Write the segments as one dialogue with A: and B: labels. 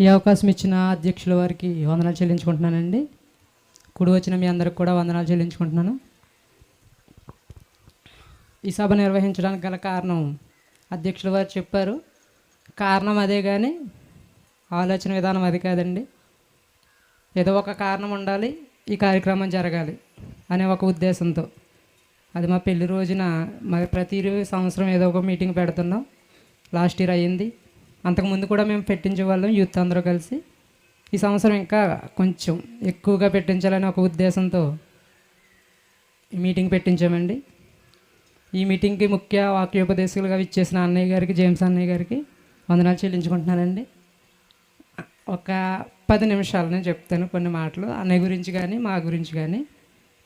A: ఈ అవకాశం ఇచ్చిన అధ్యక్షుల వారికి వందనాలు చెల్లించుకుంటున్నానండి. కుడి వచ్చిన మీ అందరికి కూడా వందనాలు చెల్లించుకుంటున్నాను. ఈ సభ నిర్వహించడానికి గల కారణం అధ్యక్షుల వారు చెప్పారు. కారణం అదే కానీ ఆలోచన విధానం అది కాదండి. ఏదో ఒక కారణం ఉండాలి ఈ కార్యక్రమం జరగాలి అనే ఒక ఉద్దేశంతో. అది మా పెళ్ళి రోజున మరి ప్రతి సంవత్సరం ఏదో ఒక మీటింగ్ పెడుతున్నాం. లాస్ట్ ఇయర్ అయ్యింది. అంతకుముందు కూడా మేము పెట్టించే వాళ్ళం యూత్ అందరూ కలిసి. ఈ సంవత్సరం ఇంకా కొంచెం ఎక్కువగా పెట్టించాలని ఒక ఉద్దేశంతో ఈ మీటింగ్ పెట్టించామండి. ఈ మీటింగ్కి ముఖ్య వాక్యోపదేశకులుగా ఇచ్చేసిన అన్నయ్య గారికి జేమ్స్ అన్నయ్య గారికి వందనాలు చెల్లించుకుంటున్నానండి. ఒక పది నిమిషాలు నేను చెప్తాను కొన్ని మాటలు అన్నయ్య గురించి కానీ మా గురించి కానీ.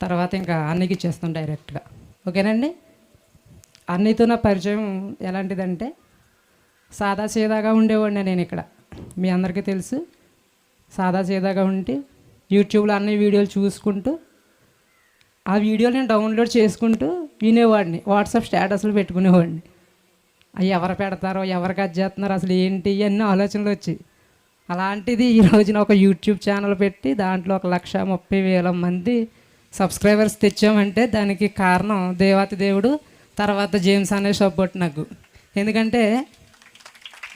A: తర్వాత ఇంకా అన్నయ్యకి ఇచ్చేస్తాను డైరెక్ట్గా. ఓకేనండి? అన్నయ్యతో నా పరిచయం ఎలాంటిదంటే సాదా సీదాగా ఉండేవాడిని నేను ఇక్కడ. మీ అందరికీ తెలుసు. సాదా సీదాగా ఉండి యూట్యూబ్లో అన్ని వీడియోలు చూసుకుంటూ ఆ వీడియోలు నేను డౌన్లోడ్ చేసుకుంటూ వినేవాడిని. వాట్సాప్ స్టేటస్లు పెట్టుకునేవాడిని. అవి ఎవరు పెడతారో ఎవరికి అది చేస్తున్నారో అసలు ఏంటి? ఇవన్నీ ఆలోచనలు వచ్చి అలాంటిది ఈ రోజున ఒక యూట్యూబ్ ఛానల్ పెట్టి దాంట్లో ఒక లక్ష ముప్పై వేల మంది సబ్స్క్రైబర్స్ తెచ్చామంటే దానికి కారణం దేవాతి దేవుడు తర్వాత జేమ్స్ అనే సపోర్ట్ నాకు ఎందుకంటే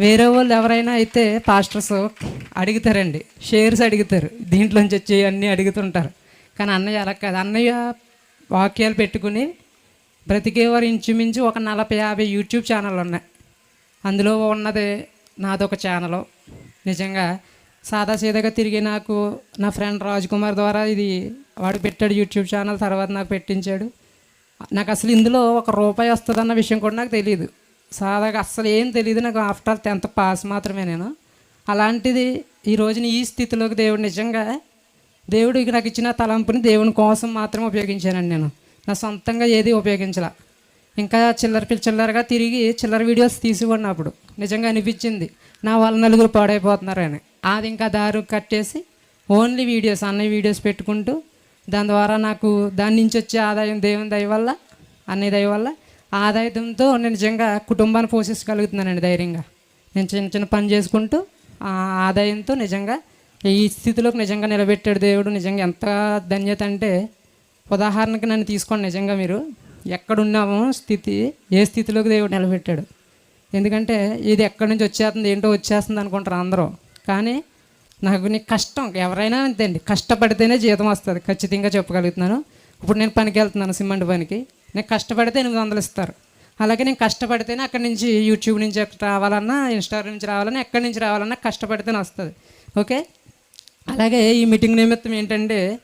A: వేరే వాళ్ళు ఎవరైనా అయితే పాస్టర్స్ అడుగుతారండి షేర్స్ అడుగుతారు దీంట్లోంచి వచ్చి అన్నీ అడుగుతుంటారు. కానీ అన్నయ్య అలా కాదు. అన్నయ్య వాక్యాలు పెట్టుకుని బ్రతికేవారు ఇంచుమించు ఒక నలభై యాభై యూట్యూబ్ ఛానల్ ఉన్నాయి. అందులో ఉన్నది నాదొక ఛానల్. నిజంగా సాదా సీదాగా తిరిగి నాకు నా ఫ్రెండ్ రాజ్ కుమార్ ద్వారా ఇది వాడు పెట్టాడు యూట్యూబ్ ఛానల్ తర్వాత నాకు పెట్టించాడు. నాకు అసలు ఇందులో ఒక రూపాయి వస్తుందన్న విషయం కూడా నాకు తెలియదు సాదాగా అస్సలు ఏం తెలియదు నాకు ఆఫ్టర్ టెన్త్ పాస్ మాత్రమే నేను అలాంటిది ఈ రోజున ఈ స్థితిలోకి దేవుడు నిజంగా దేవుడికి నాకు ఇచ్చిన తలంపుని దేవుని కోసం మాత్రం ఉపయోగించానండి నేను. నా సొంతంగా ఏది ఉపయోగించాల. ఇంకా చిల్లర పిల్ల చిల్లరగా తిరిగి చిల్లర వీడియోస్ తీసివ్వండి అప్పుడు. నిజంగా అనిపించింది. నా వాళ్ళ నలుగురు పాడైపోతున్నారని. అది ఇంకా దారు కట్టేసి ఓన్లీ వీడియోస్ అన్నయ్య వీడియోస్ పెట్టుకుంటూ దాని ద్వారా నాకు దాని నుంచి వచ్చే ఆదాయం దేవుని దయ వల్ల అన్నయ్య దయ వల్ల ఆదాయంతో నేను నిజంగా కుటుంబాన్ని పోషించగలుగుతున్నానండి ధైర్యంగా. నేను చిన్న చిన్న పని చేసుకుంటూ ఆ ఆదాయంతో నిజంగా ఈ స్థితిలోకి నిజంగా నిలబెట్టాడు దేవుడు. నిజంగా ఎంత ధన్యత అంటే ఉదాహరణకి నన్ను తీసుకోండి నిజంగా మీరు. ఎక్కడున్నామో స్థితి ఏ స్థితిలోకి దేవుడు నిలబెట్టాడు. ఎందుకంటే ఇది ఎక్కడి నుంచి వచ్చేస్తుంది ఏంటో వచ్చేస్తుంది అనుకుంటారు అందరూ. కానీ నాకు నీ కష్టం ఎవరైనా అంతేండి. కష్టపడితేనే జీతం వస్తుంది. ఖచ్చితంగా చెప్పగలుగుతున్నాను. ఇప్పుడు నేను పనికి వెళ్తున్నాను సిమెంట్ పనికి. నేను కష్టపడితే ఎనిమిది వందలు ఇస్తారు. అలాగే నేను కష్టపడితేనే అక్కడి నుంచి యూట్యూబ్ నుంచి రావాలన్నా ఇన్స్టాగ్రామ్ నుంచి రావాలన్నా ఎక్కడి నుంచి రావాలన్నా కష్టపడితేనే వస్తుంది. ఓకే? అలాగే ఈ మీటింగ్ నిమిత్తం ఏంటంటే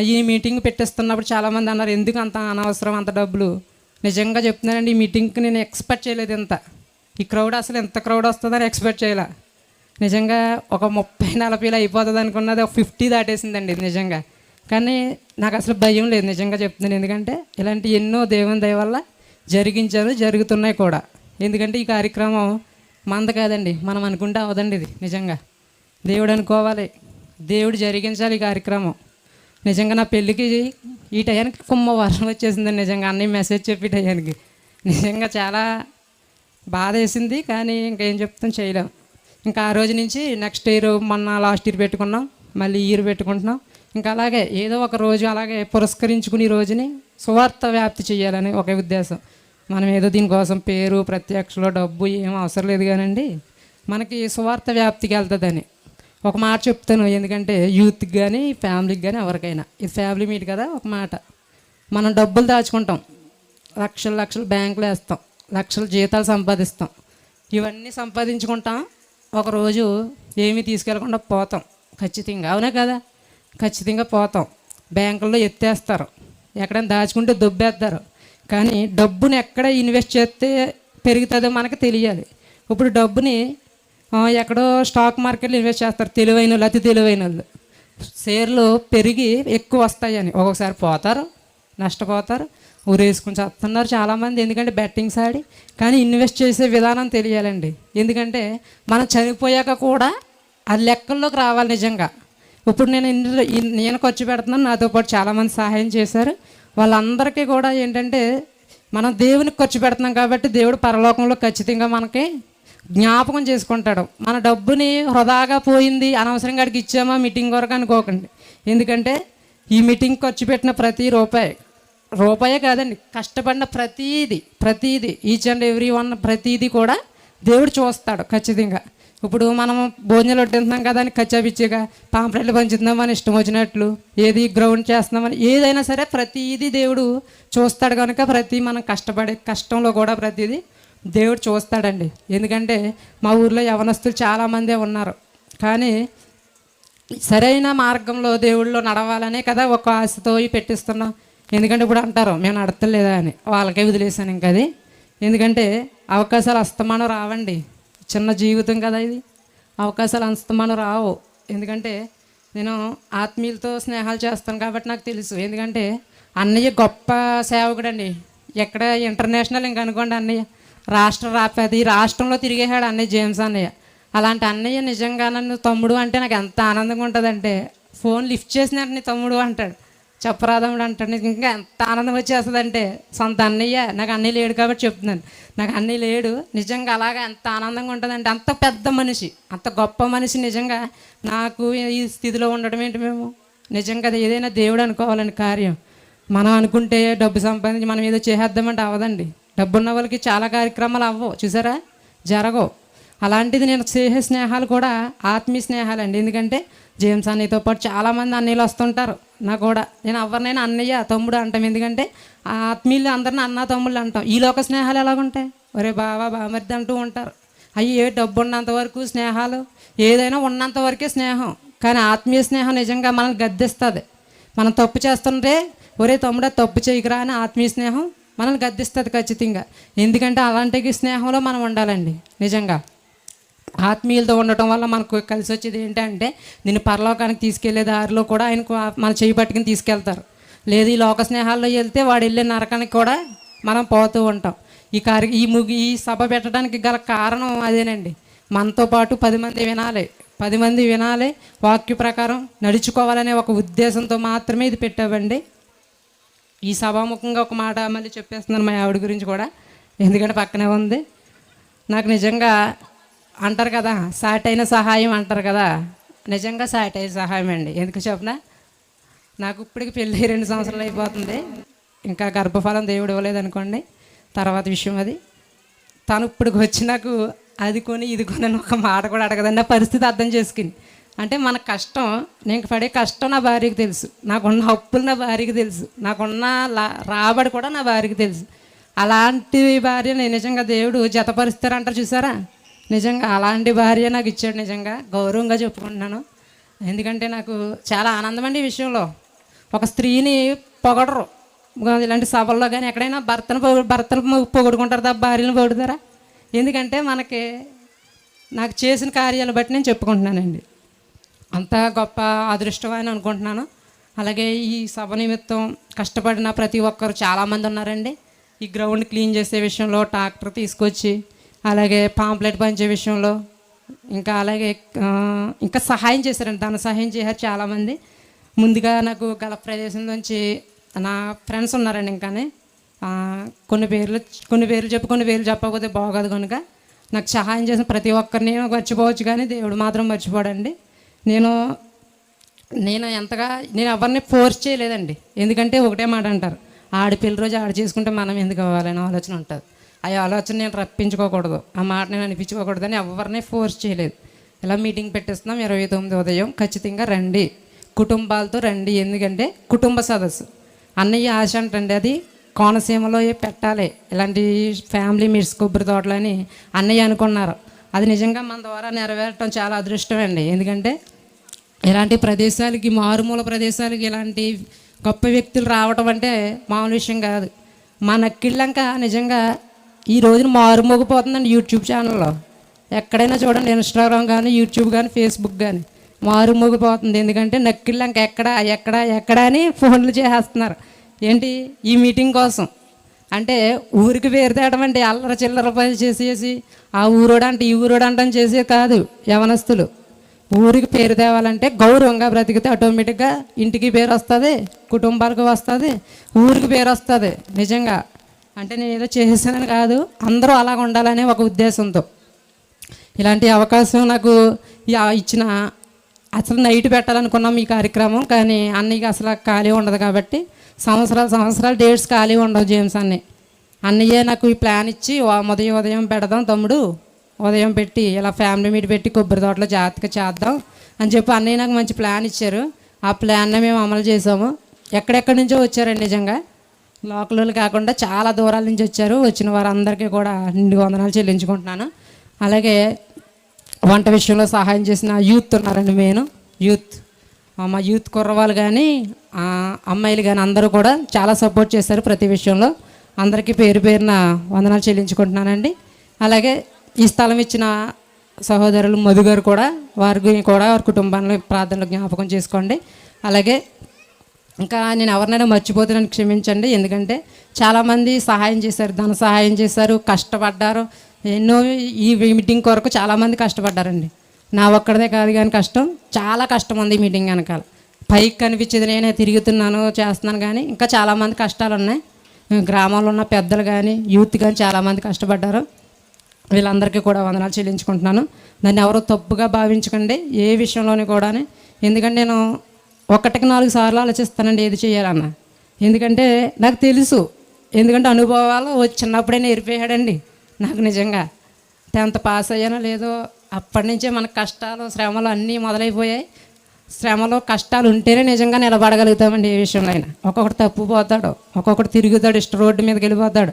A: ఈ మీటింగ్ పెట్టేస్తున్నప్పుడు చాలామంది అన్నారు ఎందుకు అంత అనవసరం అంత డబ్బులు? నిజంగా చెప్తున్నానండి ఈ మీటింగ్కి నేను ఎక్స్పెక్ట్ చేయలేదు ఇంత. ఈ క్రౌడ్ అసలు ఎంత క్రౌడ్ వస్తుందని ఎక్స్పెక్ట్ చేయలే. నిజంగా ఒక ముప్పై నలభైలో అయిపోతుంది అనుకున్నది ఒక ఫిఫ్టీ దాటేసిందండి నిజంగా. కానీ నాకు అసలు భయం లేదు నిజంగా చెప్తున్నాను. ఎందుకంటే ఇలాంటి ఎన్నో దేవుని దయ వల్ల జరిగించారు జరుగుతున్నాయి కూడా. ఎందుకంటే ఈ కార్యక్రమం మంద కాదండి. మనం అనుకుంటే అవదండి ఇది నిజంగా. దేవుడు అనుకోవాలి. దేవుడు జరిగించాలి ఈ కార్యక్రమం. నిజంగా నా పెళ్ళికి ఈ టయానికి కుమ్మ వర్షం వచ్చేసిందండి నిజంగా. అన్నీ మెసేజ్ చెప్పి టయానికి. నిజంగా చాలా బాధ వేసింది కానీ ఇంకేం చెప్తాం చేయలేం. ఇంకా ఆ రోజు నుంచి నెక్స్ట్ ఇయర్ మొన్న లాస్ట్ ఇయర్ పెట్టుకున్నాం. మళ్ళీ ఇయర్ పెట్టుకుంటున్నాం. ఇంకా అలాగే ఏదో ఒక రోజు అలాగే పురస్కరించుకుని రోజుని సువార్త వ్యాప్తి చేయాలని ఒక ఉద్దేశం. మనం ఏదో దీనికోసం పేరు ప్రత్యక్షలో డబ్బు ఏం అవసరం లేదు కానండి మనకి సువార్త వ్యాప్తికి వెళ్తుందని. ఒక మాట చెప్తాను ఎందుకంటే యూత్కి కానీ ఫ్యామిలీకి కానీ ఎవరికైనా. ఇది ఫ్యామిలీ మీట్ కదా ఒక మాట. మనం డబ్బులు దాచుకుంటాం. లక్షలు లక్షలు బ్యాంకులు వేస్తాం. లక్షల జీతాలు సంపాదిస్తాం. ఇవన్నీ సంపాదించుకుంటాం. ఒకరోజు ఏమీ తీసుకెళ్ళకుండా పోతాం. ఖచ్చితంగా అవునా కదా? ఖచ్చితంగా పోతాం. బ్యాంకుల్లో ఎత్తేస్తారు. ఎక్కడైనా దాచుకుంటే దొబ్బేస్తారు. కానీ డబ్బుని ఎక్కడ ఇన్వెస్ట్ చేస్తే పెరుగుతుందో మనకు తెలియాలి. ఇప్పుడు డబ్బుని ఎక్కడో స్టాక్ మార్కెట్లో ఇన్వెస్ట్ చేస్తారు. తెలివైన వాళ్ళు అతి తెలివైన వాళ్ళు. షేర్లు పెరిగి ఎక్కువ వస్తాయని. ఒక్కొక్కసారి పోతారు నష్టపోతారు ఊరేసుకుని చేస్తున్నారు చాలామంది. ఎందుకంటే బెట్టింగ్స్ ఆడి కానీ ఇన్వెస్ట్ చేసే విధానం తెలియాలండి. ఎందుకంటే మనం చనిపోయాక కూడా ఆ లెక్కల్లోకి రావాలి నిజంగా. ఇప్పుడు నేను ఇందులో నేను ఖర్చు పెడుతున్నాను నాతో పాటు చాలామంది సహాయం చేశారు. వాళ్ళందరికీ కూడా ఏంటంటే మనం దేవునికి ఖర్చు పెడుతున్నాం కాబట్టి దేవుడు పరలోకంలో ఖచ్చితంగా మనకి జ్ఞాపకం చేసుకుంటాడు. మన డబ్బుని వృధాగా పోయింది అనవసరంగా అడిగి ఇచ్చామా మీటింగ్ వరకు అనుకోకండి. ఎందుకంటే ఈ మీటింగ్ ఖర్చు పెట్టిన ప్రతి రూపాయి రూపాయే కాదండి కష్టపడిన ప్రతీది ప్రతీది ఈచ్ అండ్ ఎవ్రీ వన్ ప్రతీది కూడా దేవుడు చూస్తాడు ఖచ్చితంగా. ఇప్పుడు మనం భోజనాలు వడ్డిస్తున్నాం కదా అని కచ్చాపిచ్చిగా పాంప్లెట్లు పంచుతున్నామని ఇష్టం వచ్చినట్లు ఏది గ్రౌండ్ చేస్తున్నామని ఏదైనా సరే ప్రతిదీ దేవుడు చూస్తాడు కనుక ప్రతి మనం కష్టపడే కష్టంలో కూడా ప్రతిదీ దేవుడు చూస్తాడండి. ఎందుకంటే మా ఊర్లో యవనస్తులు చాలామందే ఉన్నారు. కానీ సరైన మార్గంలో దేవుళ్ళు నడవాలనే కదా ఒక ఆశతో పెట్టిస్తున్నాం. ఎందుకంటే ఇప్పుడు అంటారు మేము నడతలేదా అని. వాళ్ళకే వదిలేసాను ఇంకా అది ఎందుకంటే అవకాశాలు అస్తమానం రావండి. చిన్న జీవితం కదా ఇది. అవకాశాలు అస్తమానం రావు. ఎందుకంటే నేను ఆత్మీయులతో స్నేహాలు చేస్తాను కాబట్టి నాకు తెలుసు. ఎందుకంటే అన్నయ్య గొప్ప సేవకుడండి. ఎక్కడ ఇంటర్నేషనల్ ఇంక అనుకోండి అన్నయ్య. రాష్ట్ర రాపది రాష్ట్రంలో తిరిగేశాడు అన్నయ్య జేమ్స్ అన్నయ్య. అలాంటి అన్నయ్య నిజంగా నన్ను తమ్ముడు అంటే నాకు ఎంత ఆనందంగా ఉంటుందంటే ఫోన్ లిఫ్ట్ చేసిన తమ్ముడు అంటాడు. చెప్పరాదమ్ముడు అంటాడు. ఇంకా ఎంత ఆనందం వచ్చేస్తుందంటే సొంత అన్నయ్య నాకు అన్నయ్య లేడు కాబట్టి చెప్తున్నాను. నాకు అన్నయ్య లేడు నిజంగా అలాగా ఎంత ఆనందంగా ఉంటుందంటే అంత పెద్ద మనిషి అంత గొప్ప మనిషి నిజంగా నాకు ఈ స్థితిలో ఉండడం ఏంటి మేము? నిజంగా అది ఏదైనా దేవుడు అనుకోవాలని కార్యం. మనం అనుకుంటే డబ్బు సంపాదించి మనం ఏదో చేసేద్దామంటే అవ్వదండి డబ్బున్న వాళ్ళకి చాలా కార్యక్రమాలు అవ్వవు. చూసారా? జరగవు. అలాంటిది నేను చేసే స్నేహాలు కూడా ఆత్మీయ స్నేహాలండి. ఎందుకంటే జేమ్స్ అన్నయ్యతో పాటు చాలామంది అన్నయ్యలు వస్తుంటారు. నా కూడా. నేను ఎవరినైనా అన్నయ్య తమ్ముడు అంటాం. ఎందుకంటే ఆ ఆత్మీయులు అందరిని అన్న తమ్ముళ్ళు అంటాం. ఈ లోక స్నేహాలు ఎలాగుంటాయి? ఒరే బావా బామర్ది అంటూ ఉంటారు. అవి ఏ డబ్బు ఉన్నంత వరకు స్నేహాలు? ఏదైనా ఉన్నంత వరకే స్నేహం. కానీ ఆత్మీయ స్నేహం నిజంగా మనల్ని గద్దిస్తుంది. మనం తప్పు చేస్తుంటే ఒరే తమ్ముడా తప్పు చేయకురా అని ఆత్మీయ స్నేహం మనల్ని గద్దిస్తుంది ఖచ్చితంగా. ఎందుకంటే అలాంటి స్నేహంలో మనం ఉండాలండి. నిజంగా. ఆత్మీయులతో ఉండటం వల్ల మనకు కలిసి వచ్చేది ఏంటంటే నేను పరలోకానికి తీసుకెళ్ళే దారిలో కూడా ఆయనకు మన చేయి పట్టుకుని తీసుకెళ్తారు. లేదు ఈ లోక స్నేహాల్లో వెళ్తే వాడు వెళ్ళే నరకానికి కూడా మనం పోతూ ఉంటాం. ఈ కార్య ఈ ముగి ఈ సభ పెట్టడానికి గల కారణం అదేనండి. మనతో పాటు పది మంది వినాలి. పది మంది వినాలి. వాక్య ప్రకారం నడుచుకోవాలనే ఒక ఉద్దేశంతో మాత్రమే ఇది పెట్టామండి ఈ సభాముఖంగా ఒక మాట మళ్ళీ చెప్పేస్తున్నాను మా ఆవిడ గురించి కూడా. ఎందుకంటే పక్కనే ఉంది. నాకు నిజంగా అంటారు కదా సాటైన సహాయం అంటారు కదా. నిజంగా సాటైన సహాయం అండి. ఎందుకు చెప్పనా? నాకు ఇప్పటికి పెళ్ళి రెండు సంవత్సరాలు అయిపోతుంది. ఇంకా గర్భఫలం దేవుడు ఇవ్వలేదు అనుకోండి. తర్వాత విషయం అది. తను ఇప్పటికి వచ్చి నాకు అది కొని ఇది కొని అని ఒక మాట కూడా అడగదండి. ఆ పరిస్థితి అర్థం చేసుకుని. అంటే మన కష్టం నేను పడే కష్టం నా భార్యకి తెలుసు. నాకున్న అప్పులు నా భార్యకి తెలుసు. నాకున్న లా రాబడి కూడా నా భార్యకి తెలుసు. అలాంటి భార్య నేను నిజంగా దేవుడు జతపరుస్తారంటారు చూసారా? నిజంగా అలాంటి భార్య నాకు ఇచ్చాడు నిజంగా. గౌరవంగా చెప్పుకుంటున్నాను. ఎందుకంటే నాకు చాలా ఆనందం అండి ఈ విషయంలో. ఒక స్త్రీని పొగడరు. ఇలాంటి సభల్లో కానీ ఎక్కడైనా భర్తను పొగ- భర్తను పొగుడుకుంటారు తప్ప భార్యను పొగుడుతారా? ఎందుకంటే మనకి నాకు చేసిన కార్యాలు బట్టి నేను చెప్పుకుంటున్నానండి. అంత గొప్ప అదృష్టం అని అనుకుంటున్నాను. అలాగే ఈ సభ నిమిత్తం కష్టపడిన ప్రతి ఒక్కరు చాలామంది ఉన్నారండి. ఈ గ్రౌండ్ క్లీన్ చేసే విషయంలో ట్రాక్టర్ తీసుకొచ్చి అలాగే పాంప్లెట్ పంచే విషయంలో ఇంకా అలాగే ఇంకా సహాయం చేశారండి. ధన సహాయం చేశారు చాలామంది. ముందుగా నాకు గల ప్రదేశం నుంచి నా ఫ్రెండ్స్ ఉన్నారండి ఇంకానే. కొన్ని పేర్లు కొన్ని పేర్లు చెప్పి కొన్ని పేర్లు చెప్పకపోతే బాగోదు కనుక నాకు సహాయం చేసిన ప్రతి ఒక్కరిని మర్చిపోవచ్చు కానీ దేవుడు మాత్రం మర్చిపోడండి. నేను నేను ఎంతగా నేను ఎవరిని ఫోర్స్ చేయలేదండి. ఎందుకంటే ఒకటే మాట అంటారు. ఆడపిల్ల రోజు ఆడ చేసుకుంటే మనం ఎందుకు అవ్వాలనే ఆలోచన ఉంటుంది. ఆ ఆలోచన నేను రప్పించుకోకూడదు. ఆ మాట నేను అనిపించుకోకూడదని ఎవరిని ఫోర్స్ చేయలేదు. ఇలా మీటింగ్ పెట్టేస్తున్నాం ఇరవై తొమ్మిది ఉదయం. ఖచ్చితంగా రండి. కుటుంబాలతో రండి. ఎందుకంటే కుటుంబ సదస్సు. అన్నయ్య ఆశ అంటండి అది కోనసీమలో పెట్టాలి. ఇలాంటి ఫ్యామిలీ మీట్స్ కొబ్బరి తోటలని అన్నయ్య అనుకున్నారు. అది నిజంగా మన ద్వారా నెరవేరటం చాలా అదృష్టం అండి. ఎందుకంటే ఇలాంటి ప్రదేశాలకి మారుమూల ప్రదేశాలకి ఇలాంటి గొప్ప వ్యక్తులు రావటం అంటే మామూలు విషయం కాదు. మా నక్కిళ్ళంక నిజంగా ఈ రోజున మారుమోగిపోతుందండి యూట్యూబ్ ఛానల్లో ఎక్కడైనా చూడండి ఇన్స్టాగ్రామ్ కానీ యూట్యూబ్ కానీ ఫేస్బుక్ కానీ మారుమోగిపోతుంది. ఎందుకంటే నక్కిళ్ళంక ఎక్కడ ఎక్కడ ఎక్కడ అని ఫోన్లు చేసేస్తున్నారు. ఏంటి? ఈ మీటింగ్ కోసం. అంటే ఊరికి పేరు తేవడం అంటే అల్లర చిల్లర పని చేసేసి ఆ ఊరోడు అంటే ఈ ఊరోడు అంటని చేసే కాదు యవనస్తులు. ఊరికి పేరు తేవాలంటే గౌరవంగా బ్రతికితే ఆటోమేటిక్గా ఇంటికి పేరు వస్తుంది కుటుంబాలకు వస్తుంది ఊరికి పేరు వస్తుంది నిజంగా. అంటే నేను ఏదో చేసేసానని కాదు అందరూ అలాగ ఉండాలనే ఒక ఉద్దేశంతో. ఇలాంటి అవకాశం నాకు ఇచ్చిన అసలు నైట్ పెట్టాలనుకున్నాం ఈ కార్యక్రమం కానీ అన్నయ్యకి అసలు ఖాళీ ఉండదు కాబట్టి సంవత్సరాలు సంవత్సరాలు డేట్స్ ఖాళీ ఉండవు జేమ్స్ అన్ని అన్నయ్య నాకు ఈ ప్లాన్ ఇచ్చి ఉదయం ఉదయం పెడదాం తమ్ముడు ఉదయం పెట్టి ఇలా ఫ్యామిలీ మీట్ పెట్టి కొబ్బరి తోటలో జాగ్రత్తగా చేద్దాం అని చెప్పి అన్నయ్య నాకు మంచి ప్లాన్ ఇచ్చారు. ఆ ప్లాన్నే మేము అమలు చేసాము. ఎక్కడెక్కడి నుంచో వచ్చారండి నిజంగా. లోకల్ కాకుండా చాలా దూరాల నుంచి వచ్చారు. వచ్చిన వారందరికీ కూడా నిండు వందనాలు చెల్లించుకుంటున్నాను. అలాగే వంట విషయంలో సహాయం చేసిన యూత్ ఉన్నారండి మెయిన్. యూత్. మా యూత్ కుర్రవాళ్ళు కానీ అమ్మాయిలు కానీ అందరూ కూడా చాలా సపోర్ట్ చేశారు ప్రతి విషయంలో. అందరికీ పేరు పేరున వందనాలు చెల్లించుకుంటున్నానండి. అలాగే ఈ స్థలం ఇచ్చిన సహోదరులు మధు గారు కూడా వారికి కూడా వారి కుటుంబాన్ని ప్రార్థనలు జ్ఞాపకం చేసుకోండి. అలాగే ఇంకా నేను ఎవరినైనా మర్చిపోతున్నాను క్షమించండి. ఎందుకంటే చాలామంది సహాయం చేశారు ధన సహాయం చేశారు కష్టపడ్డారు. ఎన్నో ఈ మీటింగ్ కొరకు చాలామంది కష్టపడ్డారండి. నా ఒక్కడదే కాదు కానీ కష్టం చాలా కష్టం ఉంది ఈ మీటింగ్ వెనకాల. పైకి కనిపించేది నేనే తిరుగుతున్నాను చేస్తున్నాను కానీ ఇంకా చాలామంది కష్టాలు ఉన్నాయి గ్రామంలో ఉన్న పెద్దలు కానీ యూత్ కానీ చాలామంది కష్టపడ్డారు. వీళ్ళందరికీ కూడా వందనాలు చెల్లించుకుంటున్నాను. దాన్ని ఎవరో తప్పుగా భావించకండి ఏ విషయంలోని కూడా ఎందుకంటే నేను ఒకటికి నాలుగు సార్లు ఆలోచిస్తానండి ఏది చేయాలన్న. ఎందుకంటే నాకు తెలుసు. ఎందుకంటే అనుభవాలు చిన్నప్పుడే నేర్పేయాడండి నాకు నిజంగా. టెన్త్ పాస్ అయ్యానో లేదో అప్పటి నుంచే మన కష్టాలు శ్రమలు అన్నీ మొదలైపోయాయి. శ్రమలో కష్టాలు ఉంటేనే నిజంగా నిలబడగలుగుతామండి ఏ విషయంలో అయినా. ఒక్కొక్కటి తప్పిపోతాడు ఒక్కొక్కటి తిరుగుతాడు ఇష్ట రోడ్డు మీదకి వెళ్ళిపోతాడు.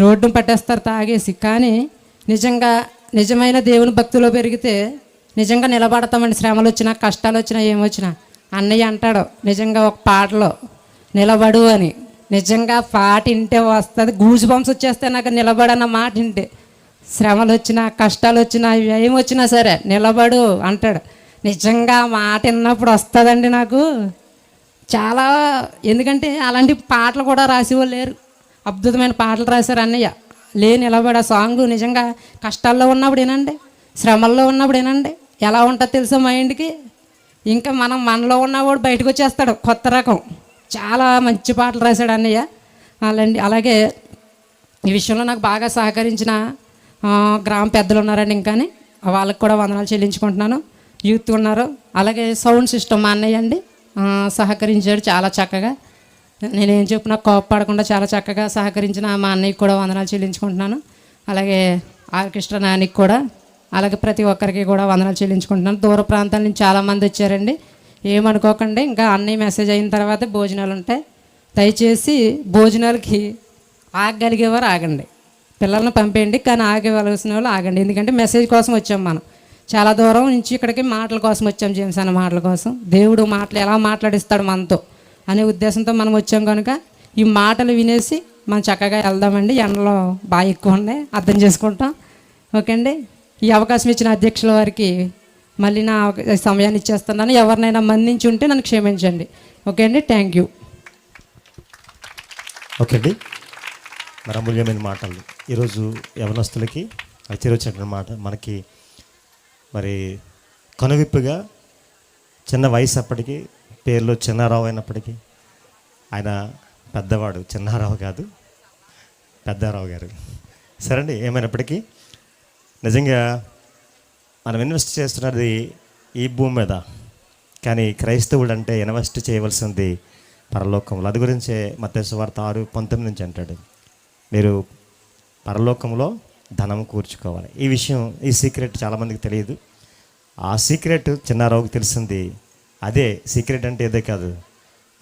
A: రోడ్డును పట్టేస్తారు తాగేసి కానీ నిజంగా నిజమైన దేవుని భక్తిలో పెరిగితే నిజంగా నిలబడతామండి. శ్రమలు వచ్చినా కష్టాలు వచ్చినా ఏమొచ్చినా. అన్నయ్య అంటాడు నిజంగా ఒక పాటలో నిలబడు అని. నిజంగా పాట వింటే వస్తుంది గూజు బంప్స్ వచ్చేస్తే నాకు నిలబడన్న మాట వింటే. శ్రమలు వచ్చినా కష్టాలు వచ్చినా ఏం వచ్చినా సరే నిలబడు అంటాడు. నిజంగా మాట విన్నప్పుడు వస్తుందండి నాకు. చాలా ఎందుకంటే అలాంటి పాటలు కూడా రాసేవాళ్ళు లేరు. అద్భుతమైన పాటలు రాశారు అన్నయ్య. లే నిలబడ సాంగ్ నిజంగా కష్టాల్లో ఉన్నప్పుడు వినండి శ్రమల్లో ఉన్నప్పుడు వినండి. ఎలా ఉంటుందో తెలుసా మైండ్కి? ఇంకా మనం మనలో ఉన్నవాడు బయటకు వచ్చేస్తాడు. కొత్త రకం. చాలా మంచి పాటలు రాశాడు అన్నయ్య. అలాంటి అలాగే ఈ విషయంలో నాకు బాగా సహకరించిన గ్రామ పెద్దలు ఉన్నారండి ఇంకాని. వాళ్ళకి కూడా వందనాలు చెల్లించుకుంటున్నాను. యూత్ ఉన్నారు. అలాగే సౌండ్ సిస్టమ్ మా అన్నయ్య అండి సహకరించాడు చాలా చక్కగా. నేనేం చెప్పినా కోప్పడకుండా చాలా చక్కగా సహకరించిన మా అన్నయ్యకి కూడా వందనాలు చెల్లించుకుంటున్నాను. అలాగే ఆర్కెస్ట్రా నానికి కూడా అలాగే ప్రతి ఒక్కరికి కూడా వందనాలు చెల్లించుకుంటున్నాను. దూర ప్రాంతాల నుంచి చాలామంది వచ్చారండి. ఏమనుకోకండి ఇంకా అన్నీ మెసేజ్ అయిన తర్వాత భోజనాలు ఉంటాయి. దయచేసి భోజనాలకి ఆగగలిగేవారు ఆగండి. పిల్లల్ని పంపేయండి కానీ ఆగవలసిన వాళ్ళు ఆగండి. ఎందుకంటే మెసేజ్ కోసం వచ్చాం మనం. చాలా దూరం నుంచి ఇక్కడికి మాటల కోసం వచ్చాం జేమ్స్ అన్న మాటల కోసం. దేవుడు మాటలు ఎలా మాట్లాడిస్తాడు మనతో అనే ఉద్దేశంతో మనం వచ్చాం కనుక ఈ మాటలు వినేసి మనం చక్కగా వెళ్దామండి. ఎండలో బాగా ఎక్కువ ఉన్నాయి. అర్థం చేసుకుంటాం. ఓకే అండి ఈ అవకాశం ఇచ్చిన అధ్యక్షుల వారికి మళ్ళీ నా సమయాన్ని ఇచ్చేస్తున్నాను. ఎవరినైనా మందించి ఉంటే నన్ను క్షమించండి. ఓకే అండి? థ్యాంక్ యూ
B: ఓకే అండి. మరి అమూల్యమైన మాటలు. ఈరోజు యవనస్తులకి వచ్చినటువంటి మాట మనకి మరి కనువిప్పుగా చిన్న వయసు అప్పటికి పేర్లు చిన్నారావు అయినప్పటికీ ఆయన పెద్దవాడు. చిన్నారావు కాదు పెద్దారావు గారు. సరే అండి ఏమైనప్పటికీ నిజంగా మనం ఇన్వెస్ట్ చేస్తున్నది ఈ భూమి మీద. కానీ క్రైస్తవుడు అంటే ఇన్వెస్ట్ చేయవలసింది పరలోకంలో. అది గురించే మత్స్సు వార్త ఆరు పంతొమ్మిది నుంచి అంటాడు. మీరు పరలోకంలో ధనం కూర్చుకోవాలి. ఈ విషయం ఈ సీక్రెట్ చాలామందికి తెలియదు. ఆ సీక్రెట్ చిన్నారావుకి తెలిసింది. అదే సీక్రెట్ అంటే ఇదే కాదు.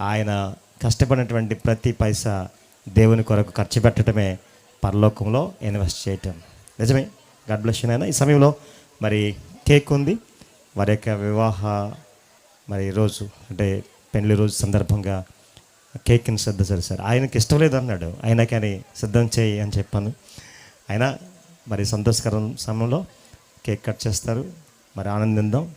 B: ఆయన కష్టపడినటువంటి ప్రతి పైసా దేవుని కొరకు ఖర్చు పెట్టడమే పరలోకంలో ఇన్వెస్ట్ చేయటం. నిజమే? గాడ్ బ్లెస్ అయినా ఈ సమయంలో మరి కేక్ ఉంది. వారి యొక్క వివాహ మరి రోజు అంటే పెళ్ళి రోజు సందర్భంగా కేక్ని శ్రద్ధ చేశారు. ఆయనకి ఇష్టం లేదు అన్నాడు. ఆయన కానీ సిద్ధం చేయి అని చెప్పాను. అయినా మరి సంతోషకరం సమయంలో కేక్ కట్ చేస్తారు. మరి ఆనందిందాం.